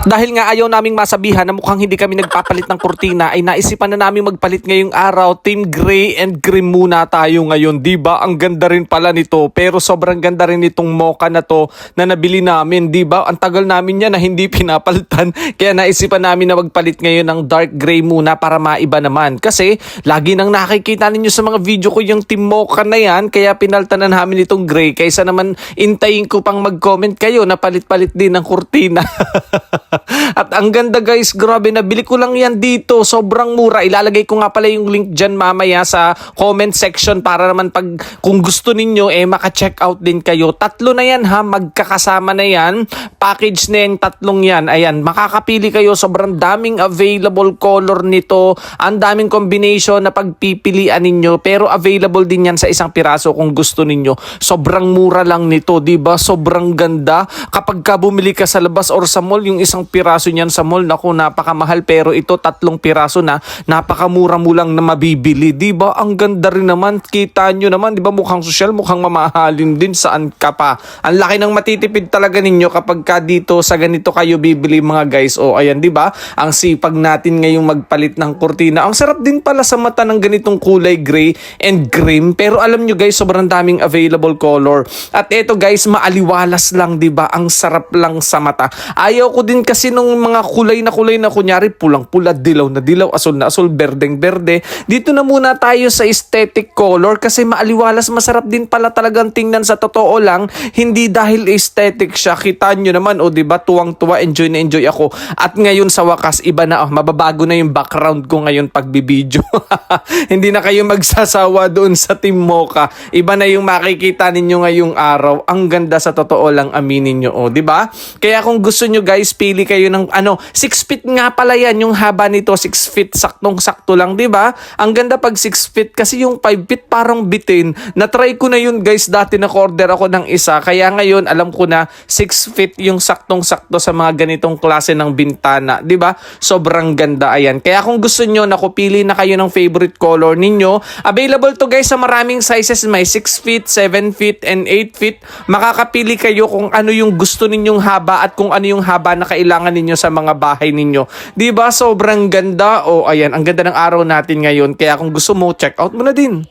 Dahil nga ayaw naming masabihan na mukhang hindi kami nagpapalit ng kurtina ay naisipan na namin magpalit ngayong araw. Team Gray and Cream muna tayo ngayon. ba? Ang ganda rin pala nito. Pero sobrang ganda rin itong mocha na to na nabili namin. ba? Ang tagal namin yan na hindi pinapalitan. Kaya naisipan namin na magpalit ngayon ng dark gray muna para maiba naman. Kasi lagi nang nakikita ninyo sa mga video ko yung team mocha na yan. Kaya pinaltan na namin itong gray. Kaysa naman intayin ko pang mag-comment kayo na palit-palit din ng kurtina. At ang ganda guys, grabe nabili ko lang yan dito. Sobrang mura. Ilalagay ko nga pala yung link dyan mamaya sa comment section para naman pag kung gusto ninyo eh maka-check out din kayo. Tatlo na yan ha, magkakasama na yan. Package na yung tatlong yan. Ayan, makakapili kayo. Sobrang daming available color nito. Ang daming combination na pagpipilian ninyo. Pero available din yan sa isang piraso kung gusto ninyo. Sobrang mura lang nito, 'di ba? Sobrang ganda. Kapag ka bumili ka sa labas or sa mall, yung isang piraso niyan sa mall, naku, napakamahal. Pero ito, tatlong piraso na, napakamura mo lang na mabibili. ba? Ang ganda rin naman. Kita nyo naman, 'di ba? Mukhang social, mukhang mamahalin din. Saan ka pa? Ang laki ng matitipid talaga ninyo kapag ka dito sa ganito kayo bibili mga guys. O ayan, 'di ba? Ang sipag natin ngayong magpalit ng kurtina. Ang sarap din pala sa mata ng ganitong kulay gray and cream. Pero alam nyo guys, sobrang daming available color. At eto guys, maaliwalas lang, 'di ba? Ang sarap lang sa mata. Ayaw ko din kasi nung mga kulay na kulay na kunyari pulang-pula, dilaw na dilaw, asul na asul, berdeng berde. Dito na muna tayo sa aesthetic color kasi maaliwalas, masarap din pala talagang tingnan sa totoo lang. Hindi dahil aesthetic siya. Kita nyo naman, o 'di ba? Tuwang-tuwa, enjoy na enjoy ako. At ngayon sa wakas, iba na, oh, mababago na yung background ko ngayon pagbibideo. Hindi na kayo magsasawa doon sa Team Mocha. Iba na yung makikita ninyo ngayong araw. Ang ganda sa totoo lang aminin nyo, oh, 'di ba? Kaya kung gusto nyo guys, pili kayo ng ano, 6 feet nga pala yan yung haba nito, 6 feet saktong-sakto lang, 'di ba? Ang ganda pag 6 feet kasi yung 5 feet parang bitin. Na-try ko na yun guys, dati na-order ako ng isa. Kaya ngayon alam ko na 6 feet yung saktong-sakto sa mga ganitong klase ng bintana, 'di ba? Sobrang ganda ayan. Kaya kung gusto nyo, naku, pili na kayo ng favorite color ninyo. Available to guys sa maraming sizes. May 6 feet, 7 feet, and 8 feet. Makakapili kayo kung ano yung gusto ninyong haba at kung ano yung haba na kailangan ninyo sa mga bahay ninyo. 'Di ba? Sobrang ganda. O ayan, ang ganda ng araw natin ngayon. Kaya kung gusto mo, check out mo na din.